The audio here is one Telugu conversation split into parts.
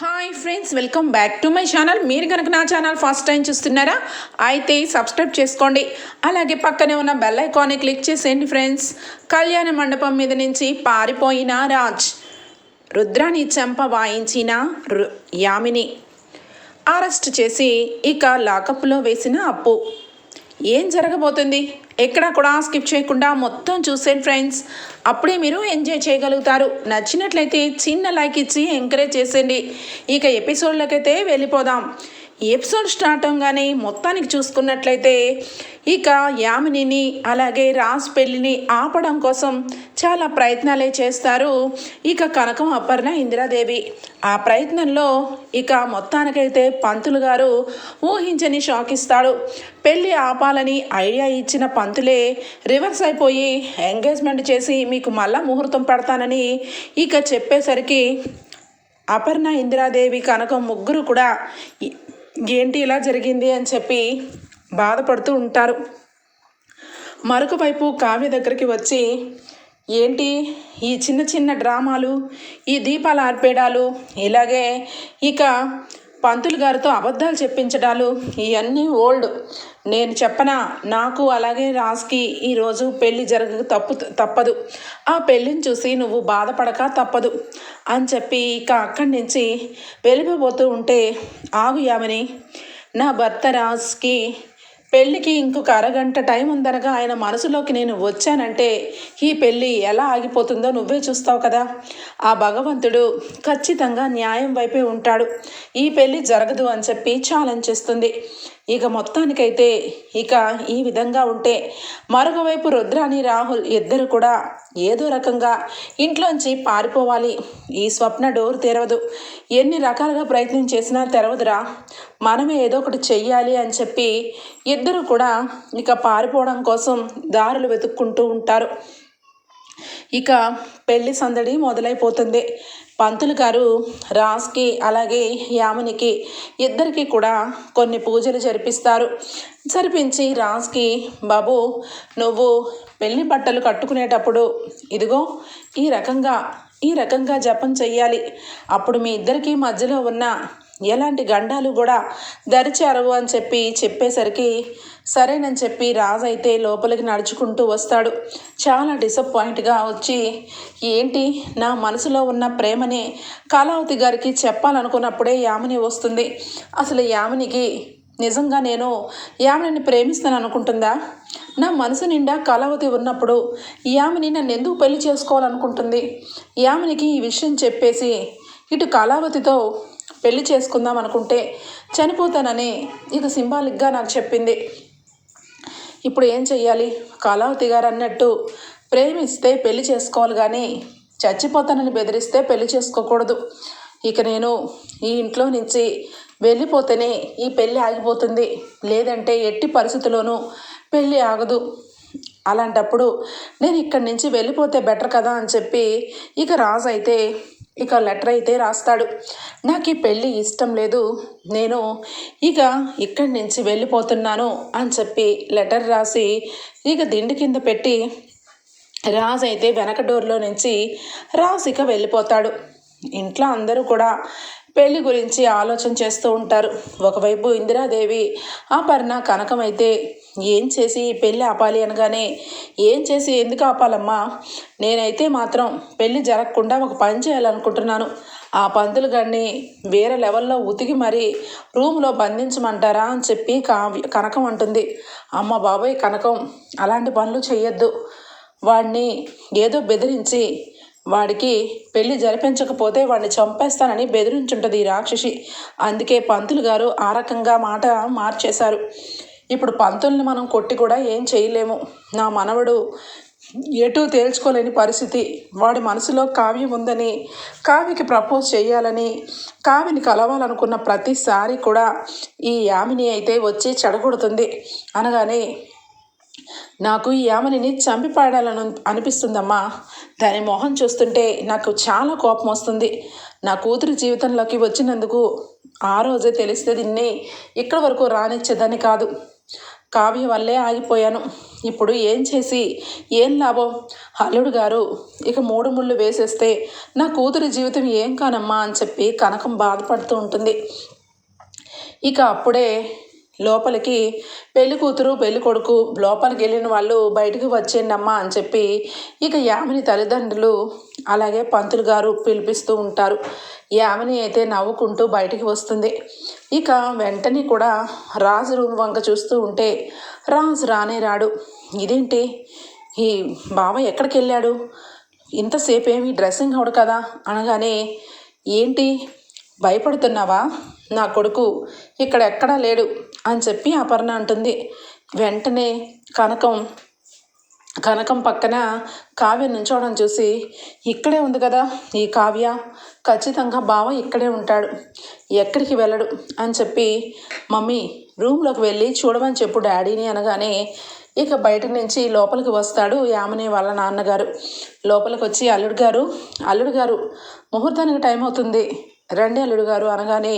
Hi friends welcome back to my channel మీరు కనుక నా ఛానల్ ఫస్ట్ టైం చూస్తున్నారా అయితే సబ్స్క్రైబ్ చేసుకోండి. అలాగే పక్కనే ఉన్న బెల్ ఐకాన్ని క్లిక్ చేసేయండి ఫ్రెండ్స్ కళ్యాణ మండపం మీద నుంచి పారిపోయిన రాజ్ రుద్రాని చెంప వాయించిన రు యామిని. అరెస్ట్ చేసి ఇక లాకప్లో వేసిన అప్పు. ఏం జరగబోతుంది? ఎక్కడ కూడా స్కిప్ చేయకుండా మొత్తం చూసేయండి ఫ్రెండ్స్. అప్పుడే మీరు ఎంజాయ్ చేయగలుగుతారు. నచ్చినట్లయితే చిన్న లైక్ ఇచ్చి ఎంకరేజ్ చేసేయండి. ఇక ఎపిసోడ్లకైతే వెళ్ళిపోదాం. ఎపిసోడ్ స్టార్ట్ అవగానే మొత్తానికి చూసుకున్నట్లయితే ఇక యామినిని అలాగే రాజ్ పెళ్ళిని ఆపడం కోసం చాలా ప్రయత్నాలే చేస్తారు. ఇక కనకం అపర్ణ ఇందిరాదేవి. ఆ ప్రయత్నంలో ఇక మొత్తానికైతే పంతులు గారు ఊహించని షాక్ ఇస్తాడు పెళ్ళి ఆపాలని ఐడియా ఇచ్చిన పంతులే రివర్స్ అయిపోయి ఎంగేజ్మెంట్ చేసి మీకు మళ్ళా ముహూర్తం పెడతానని ఇక చెప్పేసరికి అపర్ణ ఇందిరాదేవి కనకం ముగ్గురు కూడా ఏంటి ఇలా జరిగింది అని చెప్పి బాధపడుతూ ఉంటారు. మరొక వైపు కావ్య దగ్గరికి వచ్చి ఏంటి ఈ చిన్న చిన్న డ్రామాలు ఈ దీపాల ఆర్పేడాలు ఇలాగే ఇక పంతులు గారితో అబద్ధాలు చెప్పించడాలు ఇవన్నీ ఓల్డ్. నేను చెప్పనా నాకు అలాగే రాజ్కి ఈరోజు పెళ్ళి జరగ తప్పు తప్పదు. ఆ పెళ్ళిని చూసి నువ్వు బాధపడక తప్పదు అని చెప్పి ఇక అక్కడి నుంచి వెళ్ళిపోతూ ఉంటే ఆగు యామని నా భర్త రాజ్కి పెళ్ళికి ఇంకొక అరగంట టైం ఉందనగా ఆయన మనసులోకి నేను వచ్చానంటే ఈ పెళ్ళి ఎలా ఆగిపోతుందో నువ్వే చూస్తావు కదా. ఆ భగవంతుడు ఖచ్చితంగా న్యాయం వైపే ఉంటాడు. ఈ పెళ్ళి జరగదు అని చెప్పి ఛాలెంజ్ చేస్తుంది. ఇక మొత్తానికైతే ఇక ఈ విధంగా ఉంటే మరొక వైపు రుద్రాని రాహుల్ ఇద్దరు కూడా ఏదో రకంగా ఇంట్లోంచి పారిపోవాలి. ఈ స్వప్న డోర్ తెరవదు. ఎన్ని రకాలుగా ప్రయత్నం చేసినా తెరవదురా. మనమే ఏదో ఒకటి చెయ్యాలి అని చెప్పి ఇద్దరు కూడా ఇక పారిపోవడం కోసం దారులు వెతుక్కుంటూ ఉంటారు. ఇక పెళ్ళి సందడి మొదలైపోతుంది. పంతులు గారు రాస్కి అలాగే యామునికి ఇద్దరికి కూడా కొన్ని పూజలు జరిపిస్తారు. జరిపించి రాజ్కి బాబు నువ్వు పెళ్ళి బట్టలు కట్టుకునేటప్పుడు ఇదిగో ఈ రకంగా ఈ రకంగా జపం చెయ్యాలి. అప్పుడు మీ ఇద్దరికీ మధ్యలో ఉన్న ఎలాంటి గండాలు కూడా దరిచారవు అని చెప్పి చెప్పేసరికి సరేనని చెప్పి రాజు అయితే లోపలికి నడుచుకుంటూ వస్తాడు. చాలా డిసప్పాయింట్గా వచ్చి ఏంటి? నా మనసులో ఉన్న ప్రేమని కళావతి గారికి చెప్పాలనుకున్నప్పుడే యామిని వస్తుంది. అసలు యామినికి నిజంగా నేను యామిని ప్రేమిస్తాను అనుకుంటుందా? నా మనసు నిండా కళావతి ఉన్నప్పుడు యామిని నన్ను ఎందుకు పెళ్ళి చేసుకోవాలనుకుంటుంది? యామినికి ఈ విషయం చెప్పేసి ఇటు కళావతితో పెళ్ళి చేసుకుందాం అనుకుంటే చనిపోతానని ఇది సింబాలిక్గా నాకు చెప్పింది. ఇప్పుడు ఏం చెయ్యాలి? కళావతి గారు అన్నట్టు ప్రేమిస్తే పెళ్ళి చేసుకోవాలి కానీ చచ్చిపోతానని బెదిరిస్తే పెళ్ళి చేసుకోకూడదు. ఇక నేను ఈ ఇంట్లో నుంచి వెళ్ళిపోతేనే ఈ పెళ్ళి ఆగిపోతుంది. లేదంటే ఎట్టి పరిస్థితుల్లోనూ పెళ్ళి ఆగదు. అలాంటప్పుడు నేను ఇక్కడి నుంచి వెళ్ళిపోతే బెటర్ కదా అని చెప్పి ఇక రాజు అయితే ఇక లెటర్ అయితే రాస్తాడు. నాకు ఈ పెళ్ళి ఇష్టం లేదు. నేను ఇక ఇక్కడి నుంచి వెళ్ళిపోతున్నాను అని చెప్పి లెటర్ రాసి ఇక దిండి కింద పెట్టి రాజు అయితే వెనక డోర్లో నుంచి రాజు ఇక వెళ్ళిపోతాడు. ఇంట్లో అందరూ కూడా పెళ్ళి గురించి ఆలోచన చేస్తూ ఉంటారు. ఒకవైపు ఇందిరాదేవి ఆపర్ణ కనకం అయితే ఏం చేసి పెళ్ళి ఆపాలి అనగానే ఏం చేసి ఎందుకు ఆపాలమ్మా? నేనైతే మాత్రం పెళ్ళి జరగకుండా ఒక పని చేయాలనుకుంటున్నాను. ఆ పంతులు గడిని వేరే లెవెల్లో ఉతికి మరీ రూమ్లో బంధించమంటారా అని చెప్పి కావ్య కనకం అంటుంది. అమ్మ బాబాయ్ కనకం అలాంటి పనులు చేయొద్దు వాడిని ఏదో బెదిరించి వాడికి పెళ్ళి జరిపించకపోతే వాడిని చంపేస్తానని బెదిరించుంటుంది ఈ రాక్షసి. అందుకే పంతులు గారు ఆ రకంగా మాట మార్చేశారు. ఇప్పుడు పంతుల్ని మనం కొట్టి కూడా ఏం చేయలేము. నా మనవడు ఎటూ తేల్చుకోలేని పరిస్థితి. వాడి మనసులో కావ్యం ఉందని కావ్యకి ప్రపోజ్ చేయాలని కావ్యని కలవాలనుకున్న ప్రతిసారి కూడా ఈ యామిని అయితే వచ్చి చెడగొడుతుంది. అనగానే నాకు ఈ యామనిని చంపిపాడాలని అనిపిస్తుందమ్మా. దాని మొహం చూస్తుంటే నాకు చాలా కోపం వస్తుంది. నా కూతురు జీవితంలోకి వచ్చినందుకు ఆ రోజే తెలిస్తే దీన్ని ఇక్కడి వరకు రానిచ్చేదని కాదు. కావ్య వల్లే ఆగిపోయాను. ఇప్పుడు ఏం చేసి? ఏం లాభం? అల్లుడు గారు ఇక మూడు ముళ్ళు వేసేస్తే నా కూతురి జీవితం ఏం కానమ్మా అని చెప్పి కనకం బాధపడుతూ ఉంటుంది. ఇక అప్పుడే లోపలికి పెళ్ళి కూతురు పెళ్ళి కొడుకు లోపలికి వెళ్ళిన వాళ్ళు బయటకు వచ్చేయండమ్మా అని చెప్పి ఇక యామిని తల్లిదండ్రులు అలాగే పంతులు గారు పిలిపిస్తూ ఉంటారు. యామిని అయితే నవ్వుకుంటూ బయటికి వస్తుంది. ఇక వెంటనే కూడా రాజు రూమ్ వంక చూస్తూ ఉంటే రాజు రానే రాడు. ఇదేంటి? ఈ బావ ఎక్కడికి వెళ్ళాడు? ఇంతసేపు ఏమి డ్రెస్సింగ్ అవడు కదా? అనగానే ఏంటి? భయపడుతున్నావా? నా కొడుకు ఇక్కడ ఎక్కడా లేడు అని చెప్పి అపర్ణ అంటుంది. వెంటనే కనకం కనకం పక్కన కావ్య నుంచోవడం చూసి ఇక్కడే ఉంది కదా ఈ కావ్య? ఖచ్చితంగా బావ ఇక్కడే ఉంటాడు. ఎక్కడికి వెళ్ళడు? అని చెప్పి మమ్మీ రూమ్లోకి వెళ్ళి చూడమని చెప్పు డాడీని అనగానే ఇక బయట నుంచి లోపలికి వస్తాడు యామిని వాళ్ళ నాన్నగారు. లోపలికి వచ్చి అల్లుడు గారు అల్లుడు గారు ముహూర్తానికి టైం అవుతుంది. రండి అల్లుడు గారు అనగానే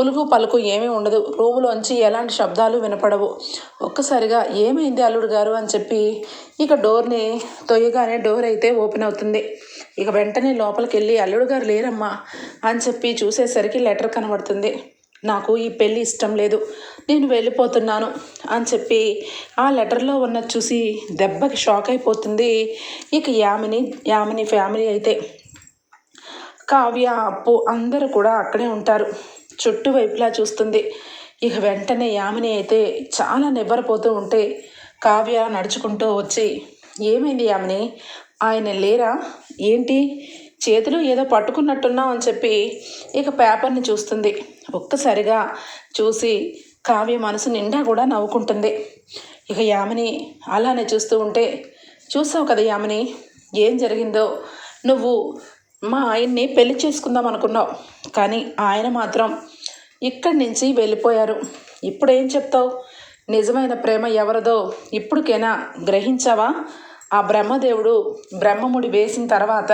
ఉలుగు పలుకు ఏమీ ఉండదు. రూములోంచి ఎలాంటి శబ్దాలు వినపడవు. ఒక్కసారిగా ఏమైంది అల్లుడు గారు అని చెప్పి ఇక డోర్ని తొయ్యగానే డోర్ అయితే ఓపెన్ అవుతుంది. ఇక వెంటనే లోపలికి వెళ్ళి అల్లుడు గారు లేరమ్మా అని చెప్పి చూసేసరికి లెటర్ కనబడుతుంది. నాకు ఈ పెళ్ళి ఇష్టం లేదు. నేను వెళ్ళిపోతున్నాను అని చెప్పి ఆ లెటర్లో ఉన్న చూసి దెబ్బకి షాక్ అయిపోతుంది. ఇక యామిని యామిని ఫ్యామిలీ అయితే కావ్య అప్పు అందరూ కూడా అక్కడే ఉంటారు. చుట్టూ వైపులా చూస్తుంది. ఇక వెంటనే యామిని అయితే చాలా నివ్వరపోతూ ఉంటే కావ్య నడుచుకుంటూ వచ్చి ఏమైంది యామిని? ఆయన లేరా? ఏంటి? చేతిలో ఏదో పట్టుకున్నట్టున్నావు అని చెప్పి ఇక పేపర్ని చూస్తుంది. ఒక్కసారిగా చూసి కావ్య మనసు నిండా కూడా నవ్వుకుంటుంది. ఇక యామిని అలానే చూస్తూ ఉంటే చూసావు కదా యామిని? ఏం జరిగిందో? నువ్వు మా ఆయన్ని పెళ్ళి చేసుకుందాం అనుకున్నావు. కానీ ఆయన మాత్రం ఇక్కడి నుంచి వెళ్ళిపోయారు. ఇప్పుడు ఏం చెప్తావు? నిజమైన ప్రేమ ఎవరిదో ఇప్పటికైనా గ్రహించావా? ఆ బ్రహ్మదేవుడు బ్రహ్మముడి వేసిన తర్వాత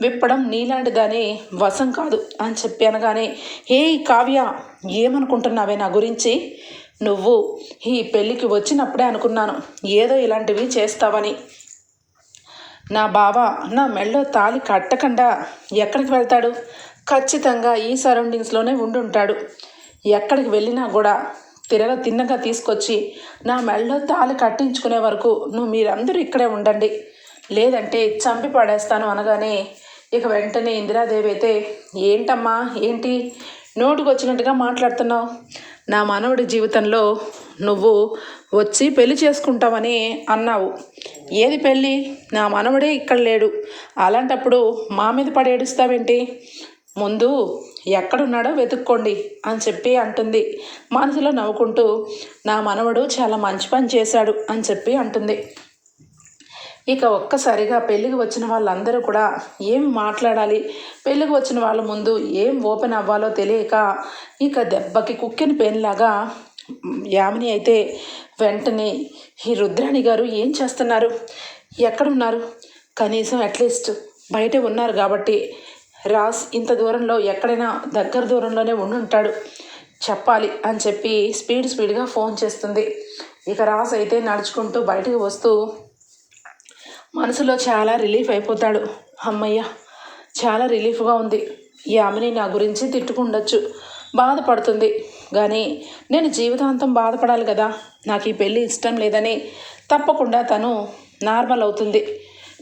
విప్పడం నీలాంటిదని వశం కాదు అని చెప్పి అనగానే హే కావ్య ఏమనుకుంటున్నావే నా గురించి? నువ్వు ఈ పెళ్ళికి వచ్చినప్పుడే అనుకున్నాను. ఏదో ఇలాంటివి చేస్తావని. నా బావ నా మెళ్ళో తాలి కట్టకుండా ఎక్కడికి వెళ్తాడు? ఖచ్చితంగా ఈ సరౌండింగ్స్లోనే ఉండుంటాడు. ఎక్కడికి వెళ్ళినా కూడా తిరగ తిన్నగా తీసుకొచ్చి నా మెళ్ళో తాలి కట్టించుకునే వరకు నువ్వు మీరందరూ ఇక్కడే ఉండండి. లేదంటే చంపి పడేస్తాను అనగానే ఇక వెంటనే ఇందిరాదేవి అయితే ఏంటమ్మా? ఏంటి? నోటుకు వచ్చినట్టుగా మాట్లాడుతున్నావు? నా మనవడి జీవితంలో నువ్వు వచ్చి పెళ్ళి చేసుకుంటామని అన్నావు. ఏది పెళ్ళి? నా మనవడే ఇక్కడ లేడు. అలాంటప్పుడు మా మీద పడి ఏడుస్తావేంటి? ముందు ఎక్కడున్నాడో వెతుక్కోండి అని చెప్పి అంటుంది. మనసులో నవ్వుకుంటూ నా మనవడు చాలా మంచి పని చేశాడు అని చెప్పి అంటుంది. ఇక ఒక్కసారిగా పెళ్ళికి వచ్చిన వాళ్ళందరూ కూడా ఏం మాట్లాడాలి? పెళ్ళికి వచ్చిన వాళ్ళ ముందు ఏం ఓపెన్ అవ్వాలో తెలియక ఇక దెబ్బకి కుక్కిన పెయిన్లాగా యామిని అయితే వెంటనే ఈ రుద్రాణి గారు ఏం చేస్తున్నారు? ఎక్కడున్నారు? కనీసం అట్లీస్ట్ బయటే ఉన్నారు కాబట్టి రాస్ ఇంత దూరంలో ఎక్కడైనా దగ్గర దూరంలోనే ఉండుంటాడు. చెప్పాలి అని చెప్పి స్పీడ్ స్పీడ్గా ఫోన్ చేస్తుంది. ఇక రాస్ అయితే నడుచుకుంటూ బయటకు వస్తూ మనసులో చాలా రిలీఫ్ అయిపోతాడు. అమ్మయ్య చాలా రిలీఫ్గా ఉంది. ఈ ఆమెని నా గురించి తిట్టుకుండొచ్చు. బాధపడుతుంది. కానీ నేను జీవితాంతం బాధపడాలి కదా. నాకు ఈ పెళ్ళి ఇష్టం లేదని తప్పకుండా తను నార్మల్ అవుతుంది.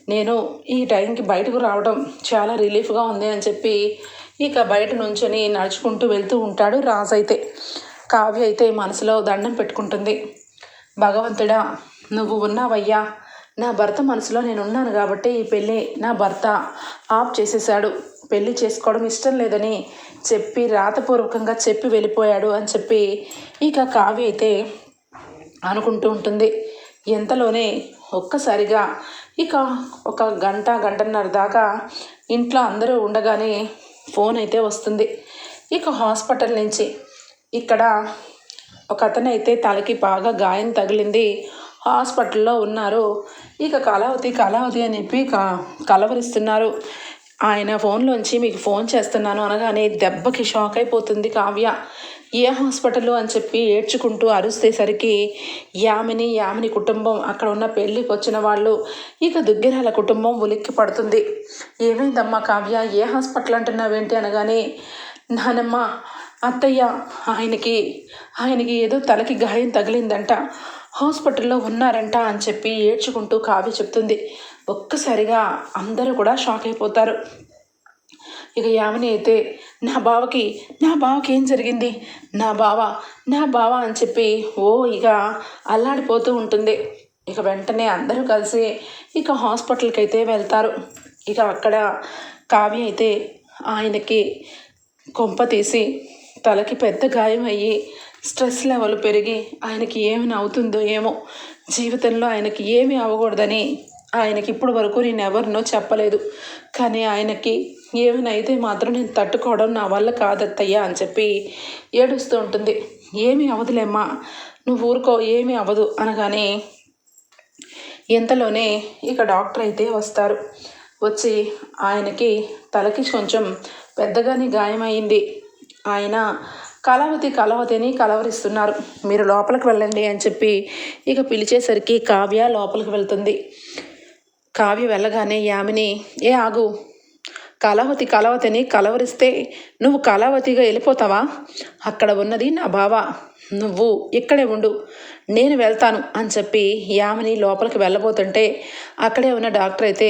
నేను ఈ టైంకి బయటకు రావడం చాలా రిలీఫ్గా ఉంది అని చెప్పి ఇక బయట నుంచొని నడుచుకుంటూ వెళ్తూ ఉంటాడు రాజు అయితే. కావ్య అయితే మనసులో దండం పెట్టుకుంటుంది. భగవంతుడా నువ్వు ఉన్నావయ్యా. నా భర్త మనసులో నేను ఉన్నాను కాబట్టి ఈ పెళ్ళి నా భర్త ఆఫ్ చేసేసాడు పెళ్ళి చేసుకోవడం ఇష్టం లేదని చెప్పి రాతపూర్వకంగా చెప్పి వెళ్ళిపోయాడు అని చెప్పి ఇక కావ్య అయితే అనుకుంటూ ఉంటుంది. ఎంతలోనే ఒక్కసారిగా ఇక ఒక గంట గంటన్నర దాకా ఇంట్లో అందరూ ఉండగానే ఫోన్ అయితే వస్తుంది. ఇక హాస్పిటల్ నుంచి ఇక్కడ ఒక అతనైతే తలకి బాగా గాయం తగిలింది. హాస్పిటల్లో ఉన్నారు. ఇక కళావతి కళావతి అని చెప్పి క కలవరిస్తున్నారు. ఆయన ఫోన్లోంచి మీకు ఫోన్ చేస్తున్నాను అనగానే దెబ్బకి షాక్ అయిపోతుంది కావ్య. ఏ హాస్పిటల్ అని చెప్పి ఏడ్చుకుంటూ అరుస్తేసరికి యామిని యామిని కుటుంబం అక్కడ ఉన్న పెళ్ళికి వచ్చిన వాళ్ళు ఇక దుగ్గిరాల కుటుంబం ఉలిక్కి పడుతుంది. ఏమైందమ్మా కావ్య? ఏ హాస్పిటల్ అంటున్నావేంటి అనగానే నానమ్మ అత్తయ్య ఆయనకి ఆయనకి ఏదో తలకి గాయం తగిలిందంట. హాస్పిటల్లో ఉన్నారంట అని చెప్పి ఏడ్చుకుంటూ కావ్య చెప్తుంది. ఒక్కసారిగా అందరూ కూడా షాక్ అయిపోతారు. ఇక యామిని అయితే నా బావకి నా బావకి ఏం జరిగింది? నా బావ నా బావ అని చెప్పి ఓ ఇక అల్లాడిపోతూ ఉంటుంది. ఇక వెంటనే అందరూ కలిసి ఇక హాస్పిటల్కి అయితే వెళ్తారు. ఇక అక్కడ కావ్య అయితే ఆయనకి కొంప తీసి తలకి పెద్ద గాయం అయ్యి స్ట్రెస్ లెవెల్ పెరిగి ఆయనకి ఏమైనా అవుతుందో ఏమో జీవితంలో ఆయనకి ఏమీ అవ్వకూడదని ఆయనకి ఇప్పుడు వరకు నేను ఎవరినో చెప్పలేదు. కానీ ఆయనకి ఏమైనా అయితే మాత్రం నేను తట్టుకోవడం నా వల్ల కాదత్తయ్యా అని చెప్పి ఏడుస్తూ ఉంటుంది. ఏమీ అవ్వదులేమ్మా నువ్వు ఊరుకో ఏమీ అవ్వదు అనగానే ఇంతలోనే ఇక డాక్టర్ అయితే వస్తారు. వచ్చి ఆయనకి తలకి కొంచెం పెద్దగానే గాయమైంది. ఆయన కళావతి కళావతిని కలవరిస్తున్నారు. మీరు లోపలికి వెళ్ళండి అని చెప్పి ఇక పిలిచేసరికి కావ్య లోపలికి వెళ్తుంది. కావ్య వెళ్ళగానే యామిని ఏ ఆగు కళావతి కలవతిని కలవరిస్తే నువ్వు కళావతిగా వెళ్ళిపోతావా? అక్కడ ఉన్నది నా బావ. నువ్వు ఇక్కడే ఉండు. నేను వెళ్తాను అని చెప్పి యామిని లోపలికి వెళ్ళబోతుంటే అక్కడే ఉన్న డాక్టర్ అయితే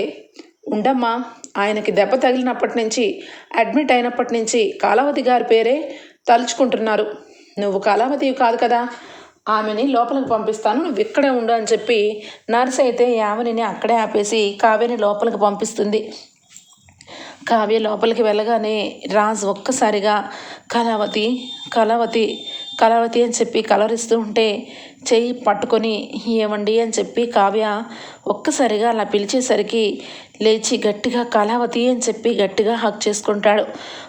ఉండమ్మా ఆయనకి దెబ్బ తగిలినప్పటి నుంచి అడ్మిట్ అయినప్పటి నుంచి కళావతి గారి పేరే తలుచుకుంటున్నారు. నువ్వు కళావతివి కాదు కదా. ఆమెని లోపలికి పంపిస్తాను. నువ్వు ఇక్కడే ఉండు అని చెప్పి నర్స్ అయితే యామినిని అక్కడే ఆపేసి కావ్యని లోపలికి పంపిస్తుంది. కావ్య లోపలికి వెళ్ళగానే రాజు ఒక్కసారిగా కళావతి కళావతి కళావతి అని చెప్పి కలరిస్తూ ఉంటే చెయ్యి పట్టుకొని ఏమండి అని చెప్పి కావ్య ఒక్కసారిగా అలా పిలిచేసరికి లేచి గట్టిగా కళావతి అని చెప్పి గట్టిగా హక్ చేసుకుంటాడు.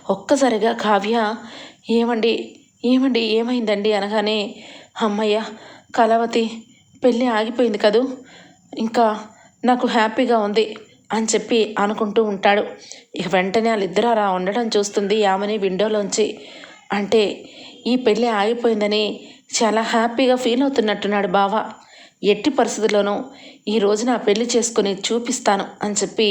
ఒక్కసారిగా కావ్య ఏమండి? ఏమండి? ఏమైందండి? అనగానే అమ్మయ్య కళావతి పెళ్ళి ఆగిపోయింది కదూ? ఇంకా నాకు హ్యాపీగా ఉంది అని చెప్పి అనుకుంటూ ఉంటాడు. ఇక వెంటనే వాళ్ళిద్దరూ అలా ఉండడం చూస్తుంది యామని విండోలోంచి. అంటే ఈ పెళ్ళి ఆగిపోయిందని చాలా హ్యాపీగా ఫీల్ అవుతున్నట్టున్నాడు బావ. ఎట్టి పరిస్థితుల్లోనూ ఈ నా పెళ్ళి చేసుకుని చూపిస్తాను అని చెప్పి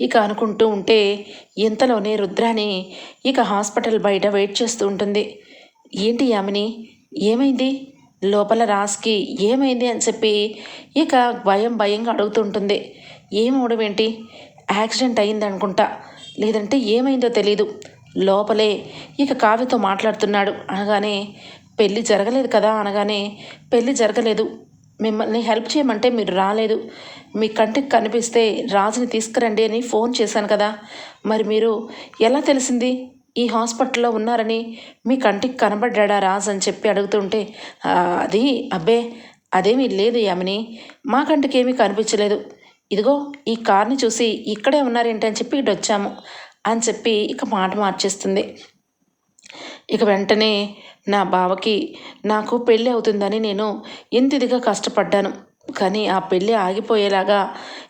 ఇక అనుకుంటూ ఉంటే ఇంతలోనే రుద్రాని ఇక హాస్పిటల్ బయట వెయిట్ చేస్తూ ఉంటుంది. ఏంటి యామిని? ఏమైంది? లోపల రాస్కి ఏమైంది అని చెప్పి ఇక భయం భయంగా అడుగుతుంటుంది ఏమవడం ఏంటి యాక్సిడెంట్ అయింది అనుకుంటా. లేదంటే ఏమైందో తెలీదు. లోపలే ఇక కావ్యతో మాట్లాడుతున్నాడు అనగానే పెళ్ళి జరగలేదు కదా అనగానే పెళ్ళి జరగలేదు. మిమ్మల్ని హెల్ప్ చేయమంటే మీరు రాలేదు. మీ కంటికి కనిపిస్తే రాజుని తీసుకురండి అని ఫోన్ చేశాను కదా. మరి మీరు ఎలా తెలిసింది? ఈ హాస్పిటల్లో ఉన్నారని మీ కంటికి కనబడ్డా రాజు అని చెప్పి అడుగుతుంటే అది అబ్బే అదేమీ లేదు యామిని. మా కంటికి ఏమీ కనిపించలేదు. ఇదిగో ఈ కార్ని చూసి ఇక్కడే ఉన్నారేంటి అని చెప్పి ఇటు వచ్చాము అని చెప్పి ఇక మాట మార్చేస్తుంది. ఇక వెంటనే నా బావకి నాకు పెళ్ళి అవుతుందని నేను ఎంత ఇదిగా కష్టపడ్డాను. కానీ ఆ పెళ్ళి ఆగిపోయేలాగా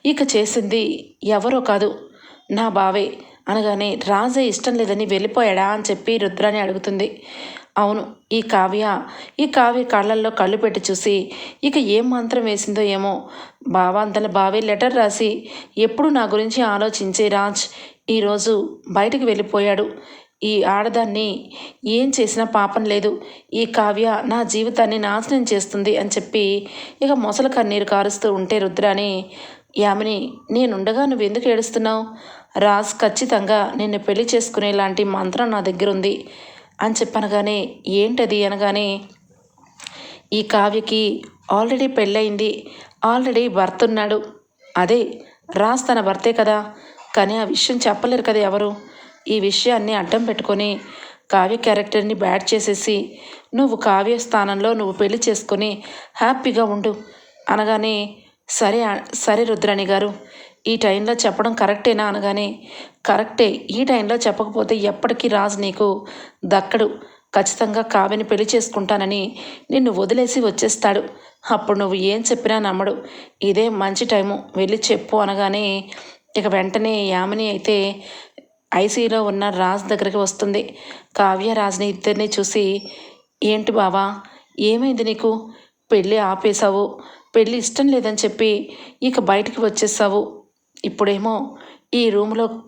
ఇక చేసింది ఎవరో కాదు నా బావే అనగానే రాజే ఇష్టం లేదని వెళ్ళిపోయాడా అని చెప్పి రుద్రాని అడుగుతుంది. అవును ఈ కావ్య ఈ కావ్య కళ్ళల్లో కళ్ళు పెట్టి చూసి ఇక ఏం మంత్రం వేసిందో ఏమో బావ అంతల బావే లెటర్ రాసి ఎప్పుడు నా గురించి ఆలోచించే రాజ్ ఈరోజు బయటికి వెళ్ళిపోయాడు. ఈ ఆడదాన్ని ఏం చేసినా పాపం లేదు. ఈ కావ్య నా జీవితాన్ని నాశనం చేస్తుంది అని చెప్పి ఇక మొసల కన్నీరు కారుస్తూ ఉంటే రుద్రాని యామిని నేనుండగా నువ్వు ఎందుకు ఏడుస్తున్నావు? రాజ్ ఖచ్చితంగా నిన్ను పెళ్ళి చేసుకునేలాంటి మంత్రం నా దగ్గర ఉంది అని చెప్పనగానే ఏంటది? అనగానే ఈ కావ్యకి ఆల్రెడీ పెళ్ళయింది. ఆల్రెడీ భర్త ఉన్నాడు. అదే రాజ్ తన భర్తే కదా. కానీ ఆ విషయం చెప్పలేరు కదా ఎవరు? ఈ విషయాన్ని అడ్డం పెట్టుకొని కావ్య క్యారెక్టర్ని బ్యాడ్ చేసేసి నువ్వు కావ్య స్థానంలో నువ్వు పెళ్ళి చేసుకొని హ్యాపీగా ఉండు అనగానే సరే సరే రుద్రాణి గారు ఈ టైంలో చెప్పడం కరెక్టేనా? అనగానే కరెక్టే ఈ టైంలో చెప్పకపోతే ఎప్పటికీ రాజు నీకు దక్కడు. ఖచ్చితంగా కావ్యని పెళ్ళి చేసుకుంటానని నిన్ను వదిలేసి వచ్చేస్తాడు. అప్పుడు నువ్వు ఏం చెప్పినా నమ్మడు. ఇదే మంచి టైము వెళ్ళి చెప్పు అనగానే ఇక వెంటనే యామిని అయితే ఐసీలో ఉన్న రాజ్ దగ్గరికి వస్తుంది. కావ్య రాజ్ని ఇద్దరిని చూసి ఏంటి బావా ఏమైంది నీకు? పెళ్ళి ఆపేశావు. పెళ్ళి ఇష్టం లేదని చెప్పి ఇక బయటికి వచ్చేసావు ఇప్పుడేమో ఈ రూమ్లో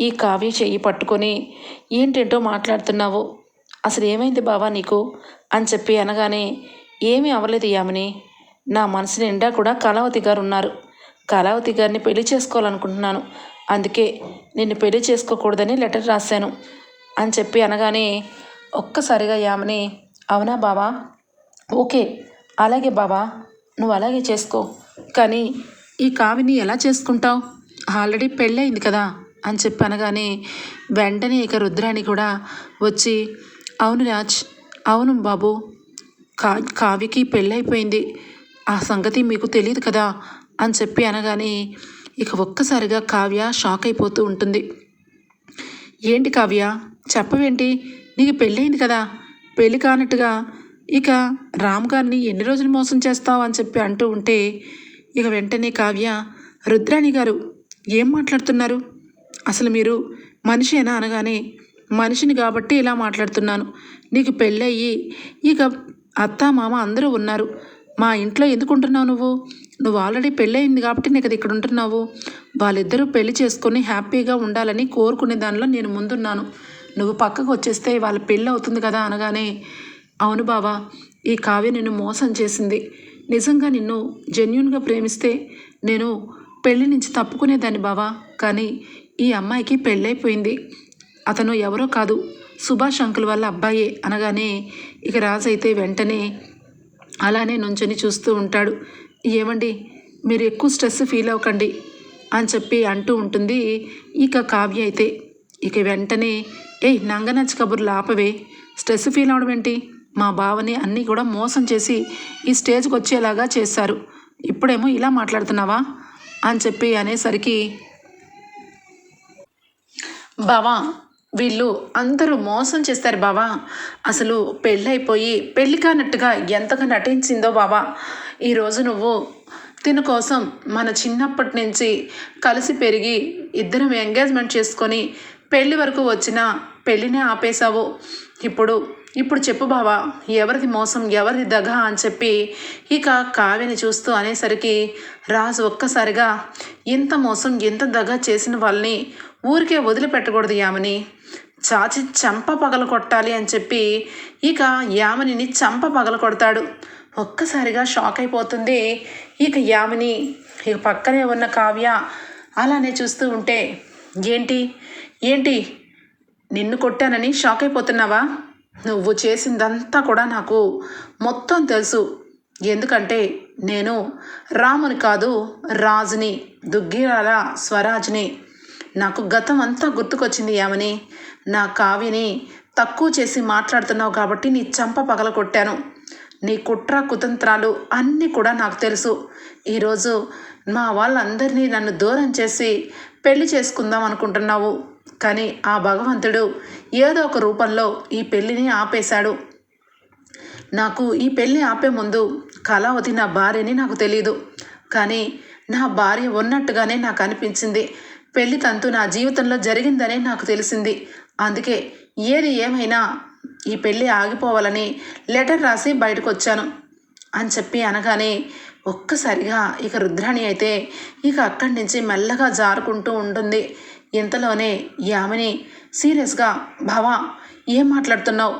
ఈ కావ్య చెయ్యి పట్టుకొని ఏంటేంటో మాట్లాడుతున్నావు. అసలు ఏమైంది బావా నీకు? అని చెప్పి అనగానే ఏమీ అవ్వలేదు యామిని. నా మనసు నిండా కూడా కళావతి గారు ఉన్నారు. కళావతి గారిని పెళ్ళి చేసుకోవాలనుకుంటున్నాను. అందుకే నిన్ను పెళ్ళి చేసుకోకూడదని లెటర్ రాశాను అని చెప్పి అనగానే ఒక్కసారిగా యామని అవునా బావా? ఓకే అలాగే బావా నువ్వు అలాగే చేసుకో కానీ ఈ కావిని ఎలా చేసుకుంటావు? ఆల్రెడీ పెళ్ళయింది కదా అని చెప్పి అనగానే వెంటనే ఇక రుద్రాణి కూడా వచ్చి అవును రాజ్ అవును బాబు కా కావికి పెళ్ళైపోయింది ఆ సంగతి మీకు తెలియదు కదా అని చెప్పి అనగానే ఇక ఒక్కసారిగా కావ్య షాక్ అయిపోతూ ఉంటుంది. ఏంటి కావ్య? చెప్పవేంటి? నీకు పెళ్ళయింది కదా? పెళ్ళి కానట్టుగా ఇక రామ్ గారిని ఎన్ని రోజులు మోసం చేస్తావు అని చెప్పి అంటూ ఉంటే ఇక వెంటనే కావ్య రుద్రాణి గారు ఏం మాట్లాడుతున్నారు? అసలు మీరు మనిషేనా అనగానే మనిషిని కాబట్టి ఇలా మాట్లాడుతున్నాను. నీకు పెళ్ళయ్యి ఇక అత్త మామ అందరూ ఉన్నారు. మా ఇంట్లో ఎందుకు ఉంటున్నావు నువ్వు? నువ్వు ఆల్రెడీ పెళ్ళయింది కాబట్టి నీకు ఇక్కడ ఉంటున్నావు. వాళ్ళిద్దరూ పెళ్ళి చేసుకొని హ్యాపీగా ఉండాలని కోరుకునే దానిలో నేను ముందున్నాను. నువ్వు పక్కకు వచ్చేస్తే వాళ్ళ పెళ్ళి అవుతుంది కదా అనగానే అవును బావా ఈ కావ్య నిన్ను మోసం చేసింది. నిజంగా నిన్ను జెన్యున్గా ప్రేమిస్తే నేను పెళ్ళి నుంచి తప్పుకునేదాన్ని బావా. కానీ ఈ అమ్మాయికి పెళ్ళైపోయింది. అతను ఎవరో కాదు సుభాష్ అంకుల్ వాళ్ళ అబ్బాయే అనగానే ఇక రాజు అయితే వెంటనే అలానే నుంచొని చూస్తూ ఉంటాడు. ఏమండి మీరు ఎక్కువ స్ట్రెస్ ఫీల్ అవ్వకండి అని చెప్పి అంటూ ఉంటుంది ఇక కావ్య అయితే. ఇక వెంటనే ఏయ్ నంగనచ్చ కబుర్లు ఆపవే. స్ట్రెస్ ఫీల్ అవడం ఏంటి? మా బావని అన్నీ కూడా మోసం చేసి ఈ స్టేజ్కి వచ్చేలాగా చేశారు. ఇప్పుడేమో ఇలా మాట్లాడుతున్నావా? అని చెప్పి అనేసరికి బావా వీళ్ళు అందరూ మోసం చేస్తారు బావా. అసలు పెళ్ళైపోయి పెళ్ళి కానట్టుగా ఎంతగా నటించిందో బావా. ఈరోజు నువ్వు తిన కోసం మన చిన్నప్పటి నుంచి కలిసి పెరిగి ఇద్దరం ఎంగేజ్మెంట్ చేసుకొని పెళ్ళి వరకు వచ్చిన పెళ్ళినే ఆపేశావు. ఇప్పుడు ఇప్పుడు చెప్పు బావా ఎవరిది మోసం ఎవరిది దగ అని చెప్పి ఇక కావ్యని చూస్తూ అనేసరికి రాజు ఒక్కసారిగా ఎంత మోసం ఎంత దగ చేసిన వాళ్ళని ఊరికే వదిలిపెట్టకూడదు యామని. చాచి చంప పగల కొట్టాలి అని చెప్పి ఇక యామనిని చంప పగల కొడతాడు. ఒక్కసారిగా షాక్ అయిపోతుంది. ఇక యామిని ఇక పక్కనే ఉన్న కావ్య అలానే చూస్తూ ఉంటే ఏంటి? ఏంటి? నిన్ను కొట్టానని షాక్ అయిపోతున్నావా? నువ్వు చేసిందంతా కూడా నాకు మొత్తం తెలుసు. ఎందుకంటే నేను రాముని కాదు రాజుని దుగ్గిరాల స్వరాజ్ని నాకు గతం అంతా గుర్తుకొచ్చింది యామని. నా కావ్యని తక్కువ చేసి మాట్లాడుతున్నావు కాబట్టి నీ చంప పగల కొట్టాను. నీ కుట్ర కుతంత్రాలు అన్నీ కూడా నాకు తెలుసు. ఈరోజు మా వాళ్ళందరినీ నన్ను దూరం చేసి పెళ్ళి చేసుకుందాం అనుకుంటున్నావు. కానీ ఆ భగవంతుడు ఏదో ఒక రూపంలో ఈ పెళ్ళిని ఆపేశాడు. నాకు ఈ పెళ్ళి ఆపే ముందు కళావతి నా భార్యని నాకు తెలియదు కానీ నా భార్య ఉన్నట్టుగానే నాకు అనిపించింది. పెళ్ళి తంతు నా జీవితంలో జరిగిందనే నాకు తెలిసింది. అందుకే ఏది ఏమైనా ఈ పెళ్ళి ఆగిపోవాలని లెటర్ రాసి బయటకు వచ్చాను అని చెప్పి అనగానే ఒక్కసారిగా ఇక రుద్రాణి అయితే ఇక అక్కడి నుంచి మెల్లగా జారుకుంటూ ఉంటుంది. ఇంతలోనే యామిని సీరియస్గా భావా ఏం మాట్లాడుతున్నావు?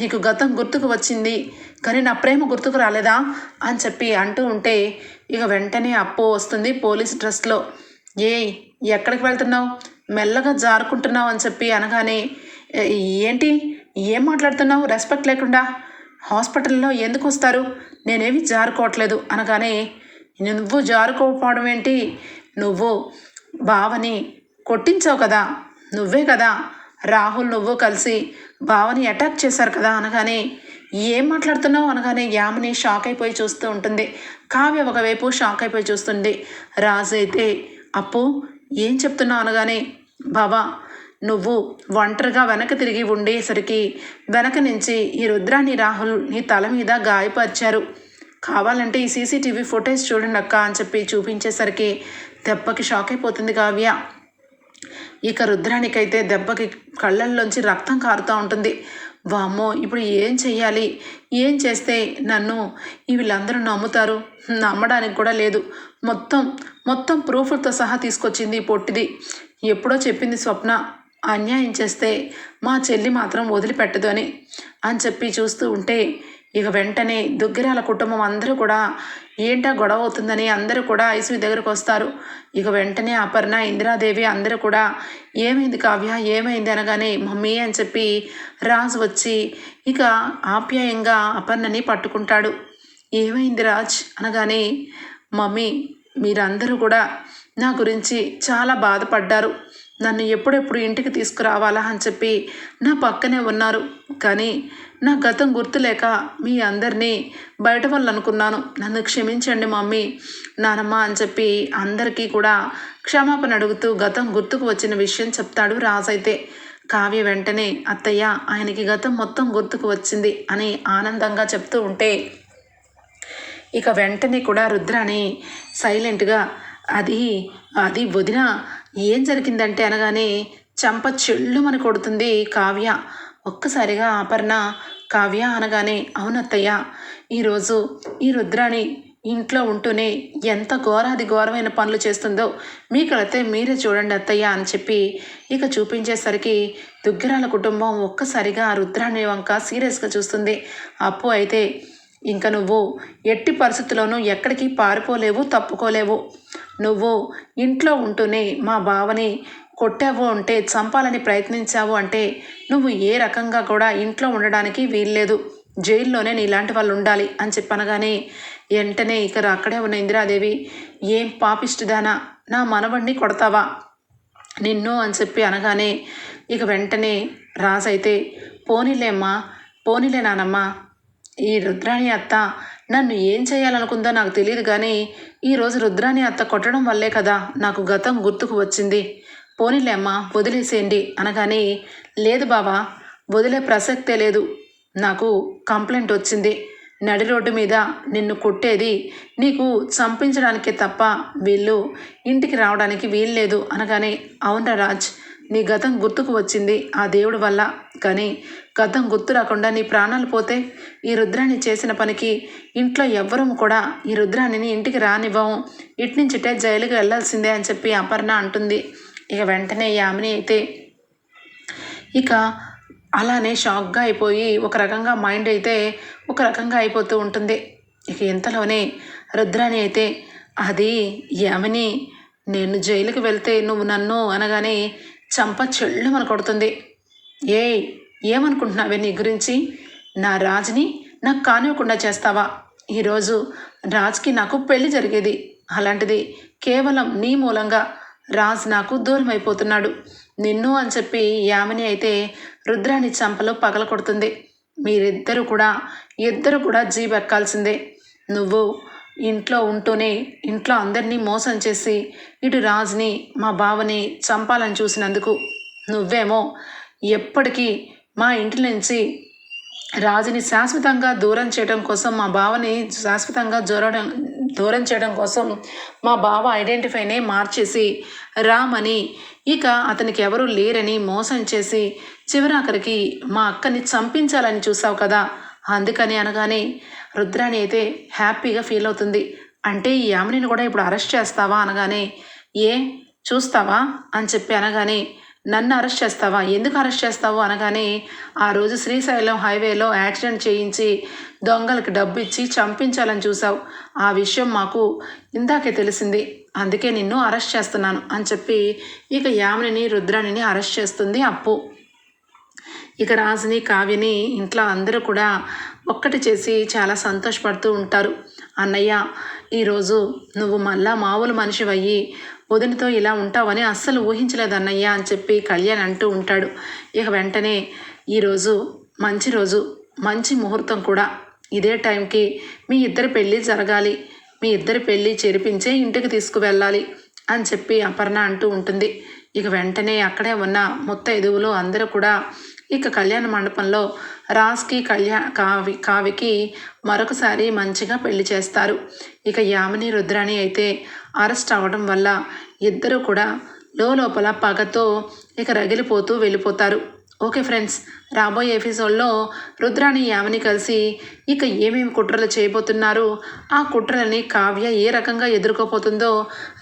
నీకు గతం గుర్తుకు వచ్చింది కానీ నా ప్రేమ గుర్తుకు రాలేదా? అని చెప్పి అంటూ ఉంటే ఇక వెంటనే అప్పు వస్తుంది పోలీస్ డ్రెస్లో ఏయ్ ఎక్కడికి వెళ్తున్నావు? మెల్లగా జారుకుంటున్నావు అని చెప్పి అనగానే ఏంటి? ఏం మాట్లాడుతున్నావు? రెస్పెక్ట్ లేకుండా హాస్పిటల్లో ఎందుకు వస్తారు? నేనేమి జారుకోవట్లేదు. అనగానే నువ్వు జారుకోకపోవడం ఏంటి? నువ్వు బావని కొట్టించావు కదా? నువ్వే కదా? రాహుల్ నువ్వు కలిసి బావని అటాక్ చేశారు కదా? అనగానే ఏం మాట్లాడుతున్నావు? అనగానే యామిని షాక్ అయిపోయి చూస్తూ ఉంటుంది. కావ్య ఒకవైపు షాక్ అయిపోయి చూస్తుంది. రాజు అయితే అప్పు ఏం చెప్తున్నావు అనగానే బాబా నువ్వు ఒంటరిగా వెనక తిరిగి ఉండేసరికి వెనక నుంచి ఈ రుద్రాని రాహుల్ నీ తల మీద గాయపరిచారు. కావాలంటే ఈ సీసీటీవీ ఫుటేజ్ చూడండి అక్క అని చెప్పి చూపించేసరికి దెబ్బకి షాక్ అయిపోతుంది కావ్య. ఇక రుద్రానికైతే దెబ్బకి కళ్ళల్లోంచి రక్తం కారుతూ ఉంటుంది. వామ్మో ఇప్పుడు ఏం చెయ్యాలి? ఏం చేస్తే నన్ను వీళ్ళందరూ నమ్ముతారు? నమ్మడానికి కూడా లేదు. మొత్తం మొత్తం ప్రూఫ్లతో సహా తీసుకొచ్చింది ఈ పొట్టిది. ఎప్పుడో చెప్పింది స్వప్న అన్యాయం చేస్తే మా చెల్లి మాత్రం వదిలిపెట్టదు అని. అని చెప్పి చూస్తూ ఉంటే ఇక వెంటనే దుగ్గిరాల కుటుంబం అందరూ కూడా ఏంటా గొడవ అవుతుందని అందరూ కూడా ఐశ్వి దగ్గరకు వస్తారు. ఇక వెంటనే అపర్ణ ఇందిరాదేవి అందరూ కూడా ఏమైంది కావ్య ఏమైంది అనగానే మమ్మీ అని చెప్పి రాజు వచ్చి ఇక ఆప్యాయంగా అపర్ణని పట్టుకుంటాడు. ఏమైంది రాజ్? అనగానే మమ్మీ మీరందరూ కూడా నా గురించి చాలా బాధపడ్డారు. నన్ను ఎప్పుడెప్పుడు ఇంటికి తీసుకురావాలా అని చెప్పి నా పక్కనే ఉన్నారు. కానీ నా గతం గుర్తులేక మీ అందరినీ బయట వాళ్ళు అనుకున్నాను నన్ను క్షమించండి మమ్మీ నానమ్మ అని చెప్పి అందరికీ కూడా క్షమాపణ అడుగుతూ గతం గుర్తుకు వచ్చిన విషయం చెప్తాడు రాజైతే కావ్య వెంటనే అత్తయ్య ఆయనకి గతం మొత్తం గుర్తుకు వచ్చింది అని ఆనందంగా చెప్తూ ఉంటే ఇక వెంటనే కూడా రుద్రాని సైలెంట్గా అది అది వదిన ఏం జరిగిందంటే అనగానే చంప చెల్లుమని కొడుతుంది కావ్య. ఒక్కసారిగా అపర్ణ కావ్య అనగానే అవునత్తయ్య ఈరోజు ఈ రుద్రాణి ఇంట్లో ఉంటూనే ఎంత ఘోరాది ఘోరమైన పనులు చేస్తుందో మీకైతే మీరే చూడండి అత్తయ్య అని చెప్పి ఇక చూపించేసరికి దుగ్గిరాల కుటుంబం ఒక్కసారిగా రుద్రాణి వంక సీరియస్గా చూస్తుంది. అప్పు అయితే ఇంక నువ్వు ఎట్టి పరిస్థితుల్లోనూ ఎక్కడికి పారిపోలేవు తప్పుకోలేవు. నువ్వు ఇంట్లో ఉంటూనే మా బావని కొట్టావు అంటే చంపాలని ప్రయత్నించావు అంటే నువ్వు ఏ రకంగా కూడా ఇంట్లో ఉండడానికి వీల్లేదు. జైల్లోనే నీలాంటి వాళ్ళు ఉండాలి అని చెప్పనగానే వెంటనే ఇక్కడ అక్కడే ఉన్న ఇందిరాదేవి ఏం పాపిష్టిదానా నా మనవడిని కొడతావా? నిన్ను అని చెప్పి అనగానే ఇక వెంటనే రాజైతే పోనీలేమ్మా పోనీలే నానమ్మా ఈ రుద్రాణి అత్త నన్ను ఏం చేయాలనుకుందో నాకు తెలియదు కానీ ఈరోజు రుద్రాణి అత్త కొట్టడం వల్లే కదా నాకు గతం గుర్తుకు వచ్చింది. పోనీలే అమ్మా వదిలేసేయండి అనగానే లేదు బావా వదిలే ప్రసక్తే లేదు. నాకు కంప్లైంట్ వచ్చింది. నడి రోడ్డు మీద నిన్ను కొట్టేది నీకు చంపించడానికే తప్ప వీళ్ళు ఇంటికి రావడానికి వీల్లేదు అనగానే అవునరా రాజ్ నీ గతం గుర్తుకు వచ్చింది ఆ దేవుడి వల్ల. కానీ గతం గుర్తు రాకుండా నీ ప్రాణాలు పోతే ఈ రుద్రాన్ని చేసిన పనికి ఇంట్లో ఎవ్వరూ కూడా ఈ రుద్రాణిని ఇంటికి రానివ్వము. ఇట్నుంచిటే జైలుకి వెళ్ళాల్సిందే అని చెప్పి అపర్ణ అంటుంది. ఇక వెంటనే యామిని అయితే ఇక అలానే షాక్గా అయిపోయి ఒక రకంగా మైండ్ అయితే ఒక రకంగా అయిపోతూ ఉంటుంది. ఇక ఇంతలోనే రుద్రాణి అయితే అది యామిని నేను జైలుకి వెళ్తే నువ్వు నన్ను అనగానే చంప చెల్లుమని కొడుతుంది ఏ ఏమనుకుంటున్నావే నీ గురించి? నా రాజుని నాకు కానివ్వకుండా చేస్తావా? ఈరోజు రాజ్కి నాకు పెళ్ళి జరిగేది. అలాంటిది కేవలం నీ మూలంగా రాజ్ నాకు దూరం అయిపోతున్నాడు నిన్ను అని చెప్పి యామిని అయితే రుద్రాని చంపలో పగల కొడుతుంది మీరిద్దరూ కూడా ఇద్దరు కూడా జీబెక్కాల్సిందే నువ్వు ఇంట్లో ఉంటూనే ఇంట్లో అందరినీ మోసం చేసి ఇటు రాజుని మా బావని చంపాలని చూసినందుకు నువ్వేమో ఎప్పటికీ మా ఇంటి నుంచి రాజుని శాశ్వతంగా దూరం చేయడం కోసం మా బావని శాశ్వతంగా జోరడం దూరం చేయడం కోసం మా బావ ఐడెంటిఫైనే మార్చేసి రామని ఇక అతనికి ఎవరూ లేరని మోసం చేసి చివరాఖరికి మా అక్కని చంపించాలని చూసావు కదా. అందుకని అనగానే రుద్రాణి అయితే హ్యాపీగా ఫీల్ అవుతుంది. అంటే ఈ యామినిని కూడా ఇప్పుడు అరెస్ట్ చేస్తావా అనగానే ఏ చూస్తావా? అని చెప్పి అనగానే నన్ను అరెస్ట్ చేస్తావా? ఎందుకు అరెస్ట్ చేస్తావు? అనగానే ఆ రోజు శ్రీశైలం హైవేలో యాక్సిడెంట్ చేయించి దొంగలకి డబ్బు ఇచ్చి చంపించాలని చూసావు ఆ విషయం మాకు ఇందాకే తెలిసింది. అందుకే నిన్ను అరెస్ట్ చేస్తున్నాను అని చెప్పి ఇక యామిని రుద్రాణిని అరెస్ట్ చేస్తుంది అప్పు. ఇక రాజుని కావ్యని ఇంట్లో అందరూ కూడా ఒక్కటి చేసి చాలా సంతోషపడుతూ ఉంటారు. అన్నయ్య ఈరోజు నువ్వు మళ్ళా మామూలు మనిషివయ్యి వదినతో ఇలా ఉంటావని అస్సలు ఊహించలేదు అన్నయ్య అని చెప్పి కళ్యాణ్ అంటూ ఉంటాడు. ఇక వెంటనే ఈరోజు మంచి రోజు మంచి ముహూర్తం కూడా. ఇదే టైంకి మీ ఇద్దరి పెళ్ళి జరగాలి మీ ఇద్దరి పెళ్ళి చేరిపించే ఇంటికి తీసుకువెళ్ళాలి అని చెప్పి అపర్ణ అంటూ ఉంటుంది. ఇక వెంటనే అక్కడే ఉన్న మొత్త ఎదువులు అందరూ కూడా ఇక కళ్యాణ మండపంలో రాజ్కి కళ్యాణ్ కావి కావికి మరొకసారి మంచిగా పెళ్ళి చేస్తారు. ఇక యామిని రుద్రాణి అయితే అరెస్ట్ అవ్వడం వల్ల ఇద్దరు కూడా లోపల పగతో ఇక రగిలిపోతూ వెళ్ళిపోతారు. ఓకే ఫ్రెండ్స్ రాబోయే ఎపిసోడ్లో రుద్రాని యామిని కలిసి ఇక ఏమేమి కుట్రలు చేయబోతున్నారు ఆ కుట్రలని కావ్య ఏ రకంగా ఎదుర్కోబోతుందో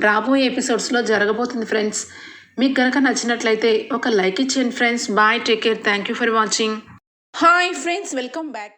రాబోయే ఎపిసోడ్స్లో జరగబోతుంది ఫ్రెండ్స్. మీకు కనుక నచ్చినట్లయితే ఒక లైక్ ఇచ్చేయండి friends. Bye take care. Thank you for watching. Hi friends welcome back.